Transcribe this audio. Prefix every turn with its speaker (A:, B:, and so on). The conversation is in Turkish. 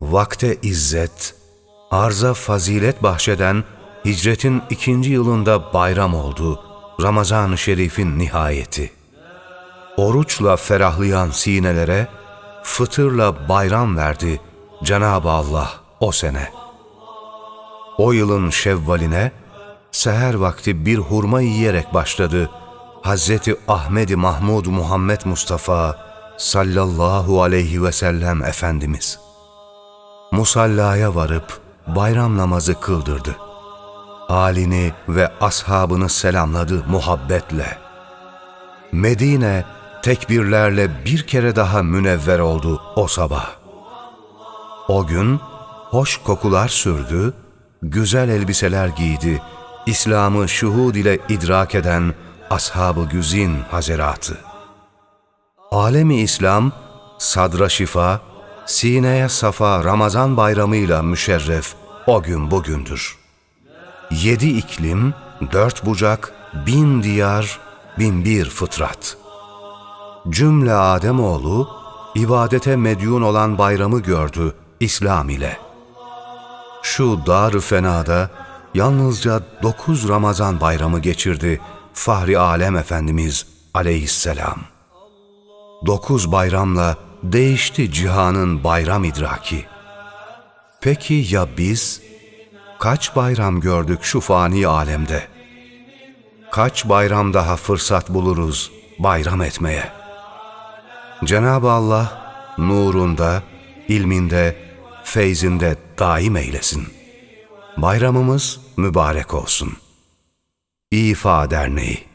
A: vakte izzet, arza fazilet bahşeden hicretin ikinci yılında bayram oldu Ramazan-ı Şerif'in nihayeti. Oruçla ferahlayan sinelere, fıtırla bayram verdi Cenab-ı Allah o sene. O yılın şevvaline, seher vakti bir hurma yiyerek başladı Hazreti Ahmedi Mahmud Muhammed Mustafa sallallahu aleyhi ve sellem Efendimiz. Musallaya varıp bayram namazı kıldırdı. Halini ve ashabını selamladı muhabbetle. Medine tekbirlerle bir kere daha münevver oldu o sabah. O gün hoş kokular sürdü, güzel elbiseler giydi, İslam'ı şuhud ile idrak eden ashab-ı güzin hazeratı. Alemi İslam, sadra şifa, sineye safa Ramazan bayramıyla müşerref o gün bugündür. Yedi iklim, dört bucak, bin diyar, bin bir fıtrat. Cümle Ademoğlu, ibadete medyun olan bayramı gördü İslam ile. Şu dar fenada yalnızca dokuz Ramazan bayramı geçirdi Fahri Alem Efendimiz aleyhisselam. Dokuz bayramla değişti cihanın bayram idraki. Peki ya biz? Kaç bayram gördük şu fani alemde? Kaç bayram daha fırsat buluruz bayram etmeye? Cenab-ı Allah nurunda, ilminde, feyzinde daim eylesin. Bayramımız mübarek olsun. İfa Derneği